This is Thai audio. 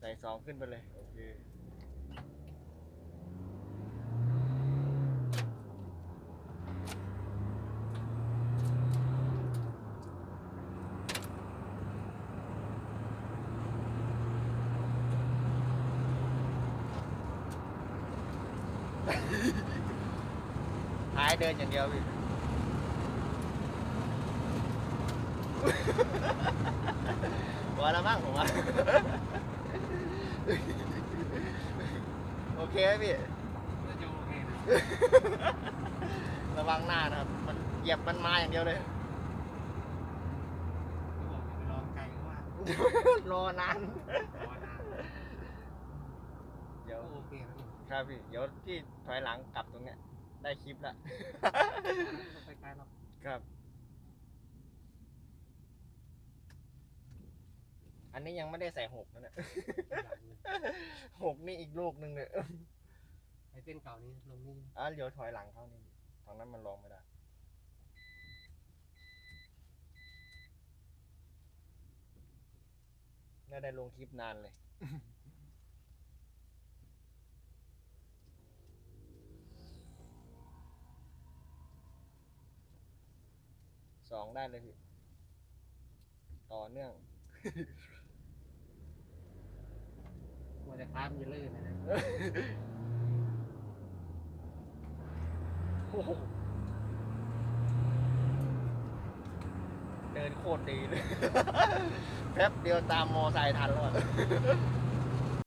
ใส่สองขึ้นไปเลย โอเคท้ายเดินอย่างเดียวพี่พอแล้วมั้งผมว่า โอเคไหมพี่น่าจะโอเคนะระวังหน้านะครับ มันเหยียบมันมาอย่างเดียวเลยเขาบอกอย่าไปลองไกลเพราะว่ารอนานรอนานเดี๋ยวก็โอเคนะพี่ครับพี่ เดี๋ยวที่ถอยหลังกลับตรงเนี้ย ได้คลิปละ ไม่ไปไกลหรอกครับ อันนี้ยังไม่ได้ใส่หกนะเนี่ยอย่างนี้หกนี่อีกลูกหนึ่งเนี่ยไอ้เส้นเก่านี้ลงนี่อะเดี๋ยวถอยหลังเข้านี่ตรงนั้นมันลงไม่ได้น่าได้ลงคลิปนานเลย สองได้เลยพี่ ต่อเนื่อง กลัวจะคล้ามันจะลื่นนะนะ โอ้โหเดินโคตรดีเลย แป๊บเดียวตามมอไซค์ทันแล้วอะ